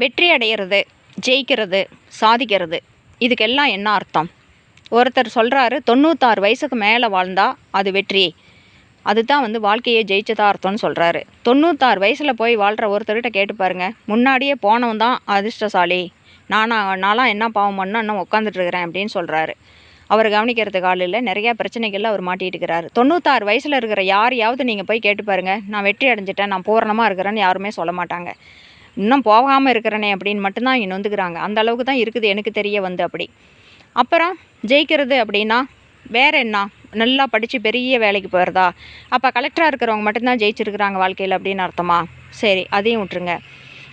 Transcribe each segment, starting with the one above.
வெற்றி அடையிறது ஜெயிக்கிறது சாதிக்கிறது. இதுக்கெல்லாம் என்ன அர்த்தம்? ஒருத்தர் சொல்கிறாரு தொண்ணூத்தாறு வயசுக்கு மேலே வாழ்ந்தால் அது வெற்றி. அதுதான் வந்து வாழ்க்கையை ஜெயிச்சதா அர்த்தம்னு சொல்கிறாரு தொண்ணூத்தாறு வயசில் போய் வாழ்கிற ஒருத்தர்கிட்ட கேட்டு பாருங்கள் முன்னாடியே போனவன் தான் அதிர்ஷ்டசாலி. நானா நான்லாம் என்ன பாவம் பண்ண இன்னும் உட்காந்துட்டுருக்குறேன் அப்படின்னு சொல்கிறாரு அவர் கவனிக்கிறதுக்கு ஆள் இல்லை. நிறையா பிரச்சனைகளில் அவர் மாட்டிட்டு இருக்கிறாரு. தொண்ணூத்தாறு வயசில் இருக்கிற யாரையாவது நீங்கள் போய் கேட்டு பாருங்கள் நான் வெற்றி அடைஞ்சிட்டேன் நான் பூரணமாக இருக்கிறேன்னு யாருமே சொல்ல மாட்டாங்க. இன்னும் போகாமல் இருக்கிறனே அப்படின்னு மட்டும்தான் இங்கே நொந்துக்கிறாங்க. அந்த அளவுக்கு தான் இருக்குது எனக்கு தெரிய வந்து அப்படி. அப்புறம் ஜெயிக்கிறது அப்படின்னா வேறு என்ன? நல்லா படித்து பெரிய வேலைக்கு போகிறதா அப்போ கலெக்டராக இருக்கிறவங்க மட்டும்தான் ஜெயிச்சிருக்கிறாங்க வாழ்க்கையில் அப்படின்னு அர்த்தமா? சரி அதையும் விட்டுருங்க.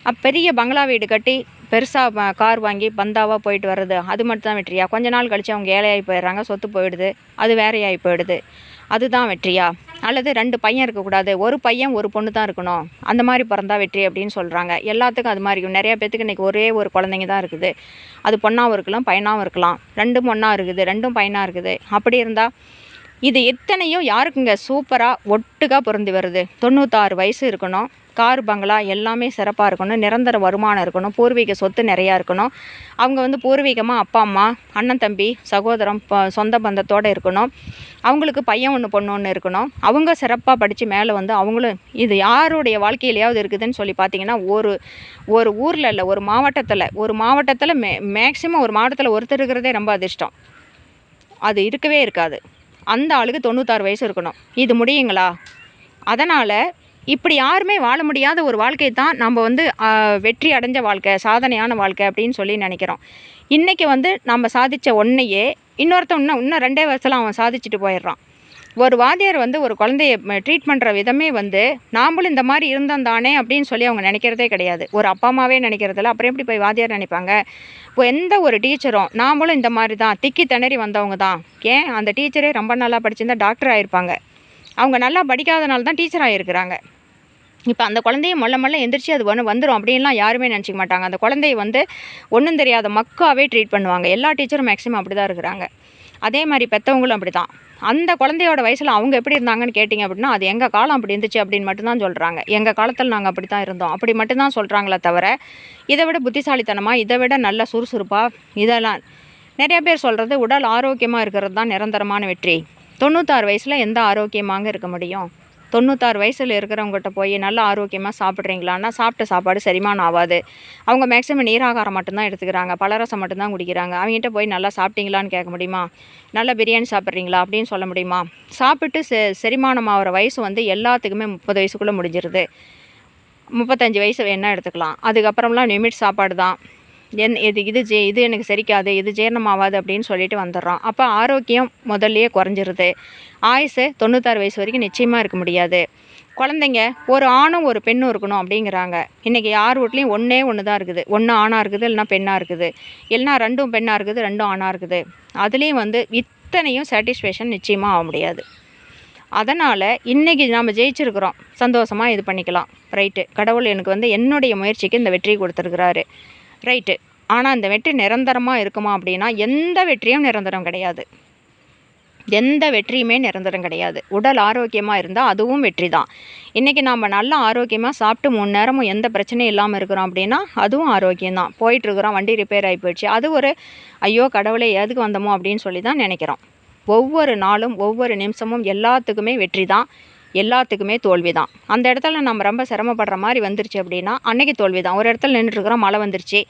அப்போ பெரிய பங்களா வீடு கட்டி பெருசாக கார் வாங்கி பந்தாவாக போயிட்டு வர்றது அது மட்டும் தான் வெற்றியா? கொஞ்ச நாள் கழித்து அவங்க ஏழையாகி போயிடுறாங்க சொத்து போயிடுது அது வேறையாகி போயிடுது. அதுதான் வெற்றியா? அல்லது ரெண்டு பையன் இருக்கக்கூடாது ஒரு பையன் ஒரு பொண்ணு தான் இருக்கணும் அந்த மாதிரி பிறந்தா வெற்றி அப்படின்னு சொல்கிறாங்க எல்லாத்துக்கும் அது மாதிரி இருக்கும். நிறைய பேத்துக்கு இன்றைக்கி ஒரே ஒரு குழந்தைங்க தான் இருக்குது. அது பொண்ணாகவும் இருக்கலாம் பையனாகவும் இருக்கலாம். ரெண்டும் பொண்ணாக இருக்குது ரெண்டும் பையனாக இருக்குது. அப்படி இருந்தால் இது எத்தனையும் யாருக்குங்க? சூப்பராக ஒட்டுக்காக பொருந்தி வருது. தொண்ணூத்தாறு வயசு இருக்கணும். கார் பங்களா எல்லாமே சிறப்பாக இருக்கணும். நிரந்தர வருமானம் இருக்கணும். பூர்வீக சொத்து நிறையா இருக்கணும். அவங்க வந்து பூர்வீகமாக அப்பா அம்மா அண்ணன் தம்பி சகோதரம் சொந்த பந்தத்தோடு இருக்கணும். அவங்களுக்கு பையன் ஒன்று பொண்ணு ஒன்று இருக்கணும். அவங்க சிறப்பாக படித்து மேலே வந்து அவங்களும் இது யாருடைய வாழ்க்கையிலையாவது இருக்குதுன்னு சொல்லி பார்த்தீங்கன்னா ஒரு ஒரு ஊரில் இல்லை ஒரு மாவட்டத்தில் ஒரு மாவட்டத்தில் மே மேக்ஸிமம் ஒரு மாவட்டத்தில் ஒருத்தர் இருக்கிறதே ரொம்ப அதிர்ஷ்டம். அது இருக்கவே இருக்காது. அந்த ஆளுக்கு தொண்ணூத்தாறு வயசு இருக்கணும். இது முடியுங்களா? அதனால் இப்படி யாருமே வாழ முடியாத ஒரு வாழ்க்கை தான் நம்ம வந்து வெற்றி அடைஞ்ச வாழ்க்கை சாதனையான வாழ்க்கை அப்படின்னு சொல்லி நினைக்கிறோம். இன்றைக்கி வந்து நம்ம சாதித்த ஒன்றையே இன்னொருத்தன் இன்னும் இன்னும் ரெண்டே வருஷத்தில் அவன் சாதிச்சுட்டு போயிடுறான். ஒரு வாத்தியார் வந்து ஒரு குழந்தைய ட்ரீட் பண்ணுற விதமே வந்து நாமளும் இந்த மாதிரி இருந்தோம் தானே அப்படின்னு சொல்லி அவங்க நினைக்கிறதே கிடையாது. ஒரு அப்பா அம்மாவே நினைக்கிறதில்ல. அப்புறம் எப்படி போய் வாத்தியார் நினைப்பாங்க? இப்போ எந்த ஒரு டீச்சரும் நாமளும் இந்த மாதிரி தான் திக்கி திணறி வந்தவங்க தான். ஏன்? அந்த டீச்சரே ரொம்ப நல்லா படிச்சிருந்தா டாக்டர் ஆயிருப்பாங்க. அவங்க நல்லா படிக்காதனால தான் டீச்சர் ஆகிருக்கிறாங்க இப்போ அந்த குழந்தைய மொல்ல மொல்ல எந்திரிச்சு அது ஒன்று வந்துடும் அப்படின்லாம் யாருமே நினச்சிக்க மாட்டாங்க. அந்த குழந்தைய வந்து ஒன்றும் தெரியாத மக்காவே ட்ரீட் பண்ணுவாங்க. எல்லா டீச்சரும் மேக்ஸிமம் அப்படி தான் இருக்கிறாங்க. அதே மாதிரி பெற்றவங்களும் அப்படி தான் அந்த குழந்தையோட வயசில் அவங்க எப்படி இருந்தாங்கன்னு கேட்டிங்க அப்படின்னா அது எங்கள் காலம் அப்படி இருந்துச்சு அப்படின்னு மட்டும்தான் சொல்கிறாங்க எங்கள் காலத்தில் நாங்கள் அப்படி தான் இருந்தோம். அப்படி மட்டும்தான் சொல்கிறாங்களே தவிர இதை விட புத்திசாலித்தனமாக இதை விட நல்ல சுறுசுறுப்பாக இதெல்லாம் நிறைய பேர் சொல்கிறது உடல் ஆரோக்கியமாக இருக்கிறது தான் நிரந்தரமான வெற்றி. தொண்ணூத்தாறு வயசில் எந்த ஆரோக்கியமாக இருக்க முடியும்? தொண்ணூத்தாறு வயசில் இருக்கிறவங்ககிட்ட போய் நல்லா ஆரோக்கியமாக சாப்பிட்றீங்களான்னா சாப்பிட்ட சாப்பாடு செரிமானம் ஆகாது. அவங்க மேக்ஸிமம் நீராகாரம் மட்டும்தான் எடுத்துக்கிறாங்க. பலரசம் மட்டும்தான் குடிக்கிறாங்க. அவங்ககிட்ட போய் நல்லா சாப்பிட்டீங்களான்னு கேட்க முடியுமா? நல்ல பிரியாணி சாப்பிட்றீங்களா? அப்படின்னு சொல்ல முடியுமா? சாப்பிட்டு செ செரிமானம் ஆகிற வயசு வந்து எல்லாத்துக்குமே முப்பது வயசுக்குள்ளே முடிஞ்சிருது. முப்பத்தஞ்சு வயசு வேணால் எடுத்துக்கலாம். அதுக்கப்புறம்லாம் லிமிட் சாப்பாடு தான் என் இது இது ஜே இது எனக்கு செரிக்காது இது ஜீரணமாகாது அப்படின்னு சொல்லிட்டு வந்துடுறோம். அப்போ ஆரோக்கியம் முதல்லையே குறைஞ்சிருது. ஆயுசு தொண்ணூத்தாறு வயசு வரைக்கும் நிச்சயமாக இருக்க முடியாது. குழந்தைங்க ஒரு ஆணும் ஒரு பெண்ணும் இருக்கணும் அப்படிங்கிறாங்க. இன்றைக்கி யார் வீட்லேயும் ஒன்றே ஒன்று தான் இருக்குது. ஒன்று ஆணாக இருக்குது இல்லைன்னா பெண்ணாக இருக்குது. இல்லைனா ரெண்டும் பெண்ணாக இருக்குது ரெண்டும் ஆணாக இருக்குது. அதுலேயும் வந்து இத்தனையும் சாட்டிஸ்ஃபேக்ஷன் நிச்சயமாக ஆக முடியாது. அதனால் இன்றைக்கி நாம் ஜெயிச்சிருக்கிறோம். சந்தோஷமாக இது பண்ணிக்கலாம். ரைட்டு கடவுள் எனக்கு வந்து என்னுடைய முயற்சிக்கு இந்த வெற்றி கொடுத்துருக்குறாரு. ரைட்டு ஆனால் இந்த வெற்றி நிரந்தரமாக இருக்குமா அப்படின்னா எந்த வெற்றியும் நிரந்தரம் கிடையாது. எந்த வெற்றியுமே நிரந்தரம் கிடையாது. உடல் ஆரோக்கியமாக இருந்தால் அதுவும் வெற்றி தான். இன்றைக்கி நாம் நல்ல ஆரோக்கியமாக சாப்பிட்டு மூணு நேரமும் எந்த பிரச்சனையும் இல்லாமல் இருக்கிறோம் அப்படின்னா அதுவும் ஆரோக்கியம் தான். போயிட்டுருக்குறோம் வண்டி ரிப்பேர் ஆகி போயிடுச்சு. அது ஒரு ஐயோ கடவுளை எதுக்கு வந்தோமோ அப்படின்னு சொல்லி தான் நினைக்கிறோம். ஒவ்வொரு நாளும் ஒவ்வொரு நிமிஷமும் எல்லாத்துக்குமே வெற்றி தான். எல்லாத்துக்குமே தோல்வி தான் அந்த இடத்துல நம்ம ரொம்ப சிரமப்படுற மாதிரி வந்துருச்சு அப்படின்னா அன்னைக்கு தோல்வி தான் ஒரு இடத்துல நின்றுட்டுருக்குறோம் மழை வந்துருச்சு.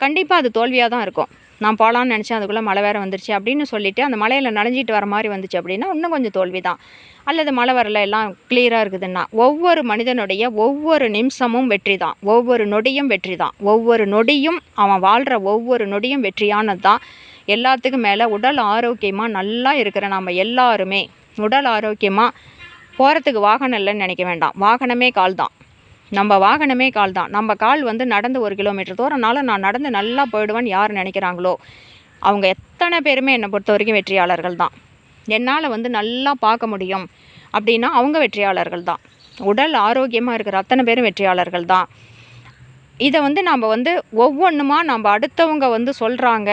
கண்டிப்பாக அது தோல்வியாக தான் இருக்கும். நான் போகலான்னு நினச்சேன் அதுக்குள்ளே மழை வேறு வந்துருச்சு அப்படின்னு சொல்லிட்டு அந்த மலையில் நனைஞ்சிட்டு வர மாதிரி வந்துச்சு அப்படின்னா இன்னும் கொஞ்சம் தோல்வி தான் அல்லது மழை வரல எல்லாம் கிளியராக இருக்குதுன்னா ஒவ்வொரு மனிதனுடைய ஒவ்வொரு நிமிஷமும் வெற்றி தான் ஒவ்வொரு நொடியும் வெற்றி தான் ஒவ்வொரு நொடியும் அவன் வாழ்கிற ஒவ்வொரு நொடியும் வெற்றியானது தான் எல்லாத்துக்கும் மேலே உடல் ஆரோக்கியமாக நல்லா இருக்கிற நம்ம எல்லாருமே உடல் ஆரோக்கியமாக போகிறதுக்கு வாகனம் இல்லைன்னு நினைக்க வேண்டாம். வாகனமே கால் தான். நம்ம வாகனமே கால் தான். நம்ம கால் வந்து நடந்து ஒரு கிலோமீட்டர் தூரம்னால நான் நடந்து நல்லா போயிடுவேன்னு யார் நினைக்கிறாங்களோ அவங்க எத்தனை பேருமே என்னை பொறுத்த வரைக்கும் வெற்றியாளர்கள் தான். என்னால் வந்து நல்லா பார்க்க முடியும் அப்படின்னா அவங்க வெற்றியாளர்கள் தான். உடல் ஆரோக்கியமாக இருக்கிற அத்தனை பேரும் வெற்றியாளர்கள் தான். இதை வந்து நம்ம வந்து ஒவ்வொன்றுமா நம்ம அடுத்தவங்க வந்து சொல்கிறாங்க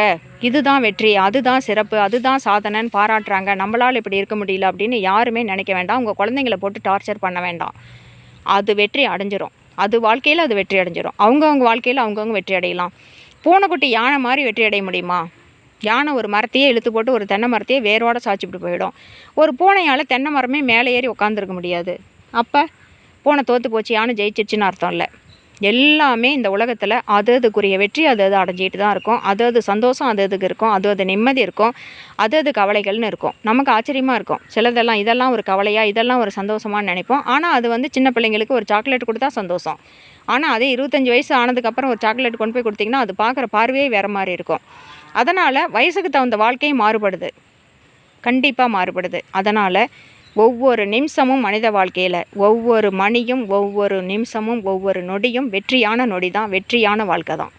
இதுதான் வெற்றி அதுதான் சிறப்பு அதுதான் சாதனைன்னு பாராட்டுறாங்க. நம்மளால் இப்படி இருக்க முடியல அப்படின்னு யாருமே நினைக்க வேண்டாம். உங்கள் குழந்தைங்கள போட்டு டார்ச்சர் பண்ண வேண்டாம். அது வெற்றி அடைஞ்சிரும். அது வாழ்க்கையில் அது வெற்றி அடைஞ்சிரும். அவங்கவுங்க வாழ்க்கையில் அவங்கவுங்க வெற்றி அடையலாம். பூனைக்குட்டி யானை மாதிரி வெற்றி அடைய முடியுமா? யானை ஒரு மரத்தையே இழுத்து போட்டு ஒரு தென்னை மரத்தையே வேரோட சாய்ச்சிட்டு போயிடும். ஒரு பூனையால் தென்னை மரமே மேலே ஏறி உட்காந்துருக்க முடியாது. அப்போ பூனை தோற்று போச்சு யானை ஜெயிச்சிருச்சுன்னு அர்த்தம் இல்லை. எல்லாமே இந்த உலகத்தில் அது அதுக்குரிய வெற்றி அது அது அடைஞ்சிட்டு தான் இருக்கும். அது அது சந்தோஷம் அது அதுக்கு இருக்கும். அது அது நிம்மதி இருக்கும். அது அது கவலைகள்னு இருக்கும். நமக்கு ஆச்சரியமாக இருக்கும். சிலதெல்லாம் இதெல்லாம் ஒரு கவலையாக இதெல்லாம் ஒரு சந்தோஷமானு நினைப்போம். ஆனால் அது வந்து சின்ன பிள்ளைங்களுக்கு ஒரு சாக்லேட் கொடுத்தா சந்தோஷம். ஆனால் அதே இருபத்தஞ்சி வயசு ஆனதுக்கப்புறம் ஒரு சாக்லேட் கொண்டு போய் கொடுத்தீங்கன்னா அது பார்க்குற பார்வையே வேறு மாதிரி இருக்கும். அதனால் வயசுக்கு தகுந்த வாழ்க்கையும் மாறுபடுது. கண்டிப்பாக மாறுபடுது. அதனால் ஒவ்வொரு நிமிஷமும் மனித வாழ்க்கையில் ஒவ்வொரு மணியும் ஒவ்வொரு நிமிஷமும் ஒவ்வொரு நொடியும் வெற்றியான நொடி தான் வெற்றியான வாழ்க்கை தான்